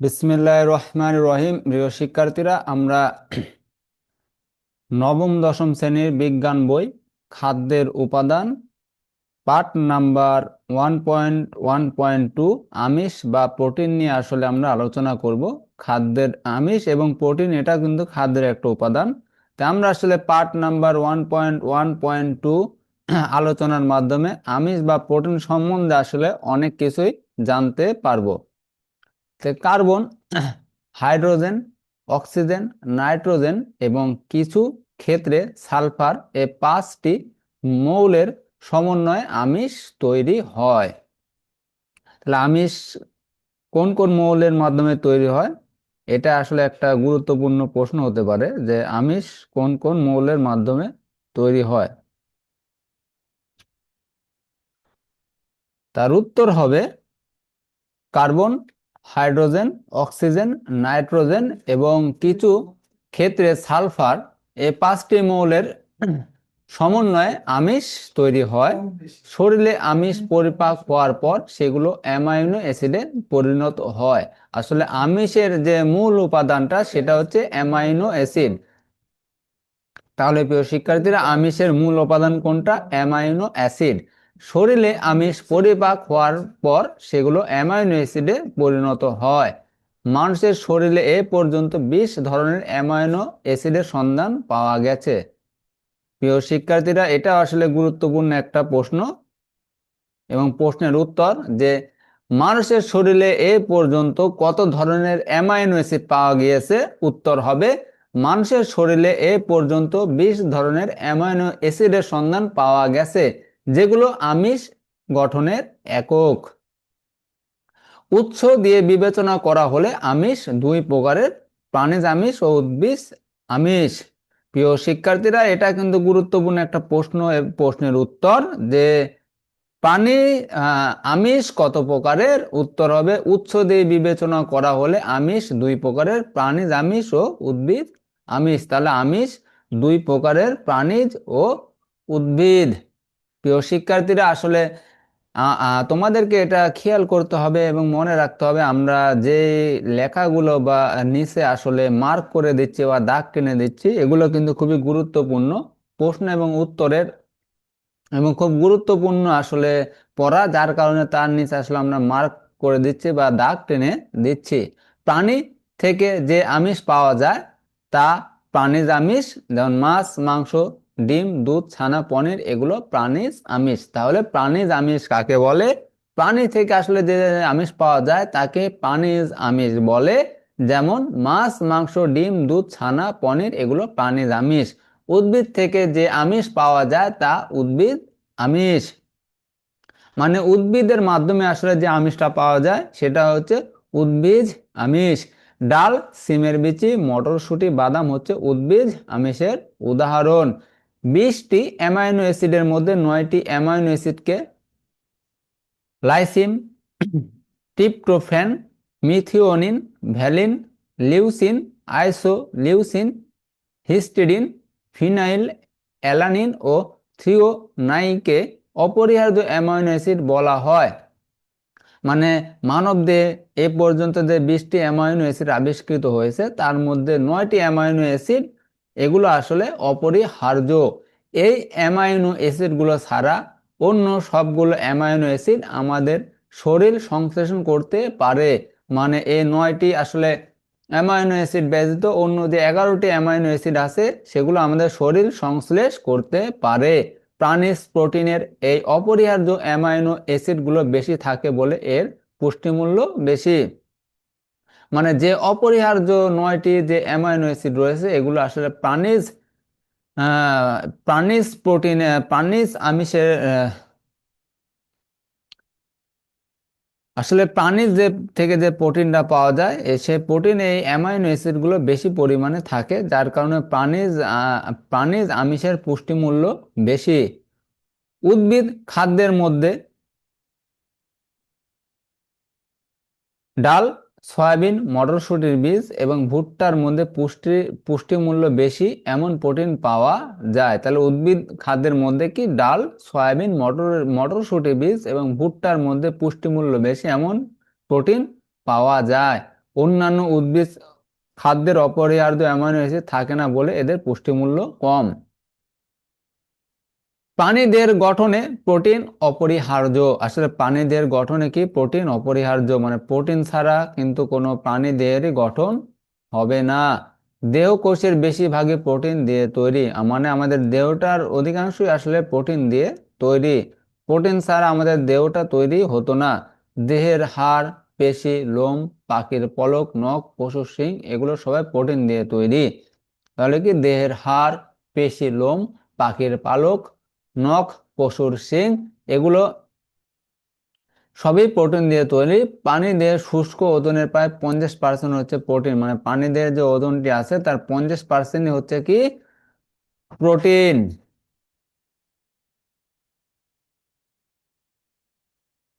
বিসমিল্লাহ রহমান রহিম। প্রিয় শিক্ষার্থীরা, আমরা নবম, দশম শ্রেণির বিজ্ঞান বই, খাদ্যের উপাদান part number one point one point two, আমিষ বা প্রোটিন নিয়ে আসলে আমরা আলোচনা করব। খাদ্যের আমিষ এবং প্রোটিন, এটা কিন্তু খাদ্যের একটা উপাদান। তা আমরা আসলে part number one point one point two আলোচনার মাধ্যমে আমিষ বা প্রোটিন সম্বন্ধে আসলে অনেক কিছুই জানতে পারব। কার্বন, হাইড্রোজেন, অক্সিজেন, নাইট্রোজেন এবং কিছু ক্ষেত্রে সালফার এ পাঁচটি মৌলের সমন্বয়ে আমিষ তৈরি হয়। তাহলে আমিষ কোন কোন মৌলের মাধ্যমে তৈরি হয়? এটা আসলে একটা গুরুত্বপূর্ণ প্রশ্ন হতে পারে যে আমিষ কোন কোন মৌলের মাধ্যমে তৈরি হয়। তার উত্তর হবে কার্বন হাইড্রোজেন, অক্সিজেন, নাইট্রোজেন এবং কিছু ক্ষেত্রে সালফার এই পাঁচটি মৌলের সমন্বয়ে আমিষ তৈরি হয়। শরীরে আমিষ পরিপাক হওয়ার পর সেগুলো অ্যামাইনো অ্যাসিডে পরিণত হয়। আসলে আমিষের যে মূল উপাদানটা সেটা হচ্ছে অ্যামাইনো অ্যাসিড। তাহলে প্রিয় শিক্ষার্থীরা, আমিষের মূল উপাদান কোনটা? Amino acid. শরীরে আমিষ পরিপাক হওয়ার পর সেগুলো অ্যামাইনো অ্যাসিডে পরিণত হয়। মানুষের শরীরে এ পর্যন্ত বিশ ধরনের অ্যামাইনো অ্যাসিডের সন্ধান পাওয়া গেছে। প্রিয় শিক্ষার্থীরা, এটা আসলে গুরুত্বপূর্ণ একটা প্রশ্ন এবং প্রশ্নের উত্তর যে মানুষের শরীরে এ পর্যন্ত কত ধরনের অ্যামাইনো অ্যাসিড পাওয়া গিয়েছে? উত্তর হবে, মানুষের শরীরে এ পর্যন্ত বিশ ধরনের অ্যামাইনো অ্যাসিডের সন্ধান পাওয়া গেছে। যেগুলো আমিষ গঠনের একক। উৎস দিয়ে বিবেচনা করা হলে আমিষ দুই প্রকারের, প্রাণীজ আমিষ ও উদ্ভিদ আমিষ। প্রিয় শিক্ষার্থীরা, এটা কিন্তু গুরুত্বপূর্ণ একটা প্রশ্ন প্রশ্নের উত্তর যে প্রাণী আমিষ কত প্রকারের? উত্তর হবে উৎস দিয়ে বিবেচনা করা হলে আমিষ দুই প্রকারের, প্রাণীজ আমিষ ও উদ্ভিদ আমিষ। তাহলে আমিষ দুই প্রকারের, প্রাণীজ ও উদ্ভিদ। প্রিয় শিক্ষার্থীরা, আসলে তোমাদেরকে এটা খেয়াল করতে হবে এবং মনে রাখতে হবে, আমরা যে লেখাগুলো বা নিচে আসলে মার্ক করে দিচ্ছি বা দাগ টেনে দিচ্ছি, এগুলো কিন্তু খুবই গুরুত্বপূর্ণ প্রশ্ন এবং উত্তরের এবং খুব গুরুত্বপূর্ণ আসলে পড়া, যার কারণে তার নিচে আসলে আমরা মার্ক করে দিচ্ছি বা দাগ টেনে দিচ্ছি। প্রাণী থেকে যে আমিষ পাওয়া যায়, তা প্রাণীজ আমিষ, যেমন মাছ, মাংস ডিম, দুধ, ছানা, পনির, এগুলো প্রাণীজ আমিষ। তাহলে প্রাণীজ আমিষ কাকে বলে? প্রাণী থেকে আসলে যে আমিষ পাওয়া যায় তাকে প্রাণীজ আমিষ বলে। যেমন মাছ, মাংস, ডিম, দুধ, ছানা, পনির, এগুলো প্রাণীজ আমিষ। উদ্ভিদ থেকে যে আমিষ পাওয়া যায় তা উদ্ভিদ আমিষ। মানে উদ্ভিদের মাধ্যমে আসলে যে আমিষটা পাওয়া যায় সেটা হচ্ছে উদ্ভিদ আমিষ। ডাল, সিমের বিচি, মটরশুঁটি, বাদাম হচ্ছে উদ্ভিদ আমিষের উদাহরণ। বিশটি অ্যামাইনো অ্যাসিডের মধ্যে নয়টি amino অ্যাসিডকে lysine tryptophan methionine, valine, leucine isoleucine histidine, phenylalanine ও থ্রিওনাইকে অপরিহার্য অ্যামাইনো অ্যাসিড বলা হয়। মানে মানবদেহে এ পর্যন্ত যে বিশটি অ্যামাইনো অ্যাসিড আবিষ্কৃত হয়েছে, তার মধ্যে নয়টি অ্যামাইনো অ্যাসিড এগুলো আসলে অপরিহার্য। এই অ্যামাইনো অ্যাসিডগুলো ছাড়া অন্য সবগুলো অ্যামাইনো অ্যাসিড আমাদের শরীর সংশ্লেষণ করতে পারে। মানে এই নয়টি আসলে অ্যামাইনো অ্যাসিড ব্যতীত অন্য যে এগারোটি অ্যামাইনো অ্যাসিড আছে, সেগুলো আমাদের শরীর সংশ্লেষ করতে পারে। প্রাণীজ প্রোটিনের এই অপরিহার্য অ্যামাইনো অ্যাসিডগুলো বেশি থাকে বলে এর পুষ্টিমূল্য বেশি। মানে যে অপরিহার্য নয়টি যে অ্যামাইনো অ্যাসিড রয়েছে, এগুলো আসলে প্রাণীজ প্রাণীজ প্রোটিন প্রাণীজ আমিষের আসলে প্রাণীর যে থেকে যে প্রোটিনটা পাওয়া যায় সে প্রোটিন এই অ্যামাইনো অ্যাসিডগুলো বেশি পরিমাণে থাকে, যার কারণে প্রাণীজ প্রাণীজ আমিষের পুষ্টিমূল্য বেশি। উদ্ভিদ খাদ্যের মধ্যে ডাল সয়াবিন, মটরশুঁটির বীজ এবং ভুট্টার মধ্যে পুষ্টি পুষ্টিমূল্য বেশি এমন প্রোটিন পাওয়া যায়। তাহলে উদ্ভিদ খাদ্যের মধ্যে কি ডাল, সয়াবিন, মটর, মটরশুঁটি বীজ এবং ভুট্টার মধ্যে পুষ্টিমূল্য বেশি এমন প্রোটিন পাওয়া যায়? অন্যান্য উদ্ভিদ খাদ্যের অপরিহার্য অ্যামাইনো অ্যাসিড থাকে না বলে এদের পুষ্টিমূল্য কম। প্রাণীদের গঠনে প্রোটিন অপরিহার্য। আসলে প্রাণীদের গঠনে কি প্রোটিন অপরিহার্য? মানে প্রোটিন ছাড়া কিন্তু কোনো প্রাণীদেরই গঠন হবে না। দেহ কোষের বেশিরভাগই প্রোটিন দিয়ে তৈরি। মানে আমাদের দেহটার অধিকাংশই আসলে প্রোটিন দিয়ে তৈরি। প্রোটিন ছাড়া আমাদের দেহটা তৈরি হতো না। দেহের হাড়, পেশি, লোম, পাখির পলক, নখ পশুর শিং এগুলো সবাই প্রোটিন দিয়ে তৈরি। তাহলে কি দেহের হাড়, পেশি, লোম, পাখির পালক নখ, পশুর শিং, এগুলো সবই প্রোটিন দিয়ে তৈরি। পানি প্রাণীদের শুষ্ক ওজনের প্রায় পঞ্চাশ পার্সেন্ট হচ্ছে প্রোটিন মানে পানি প্রাণীদের যে ওজনটি আছে, তার পঞ্চাশ পার্সেন্টই হচ্ছে কি? প্রোটিন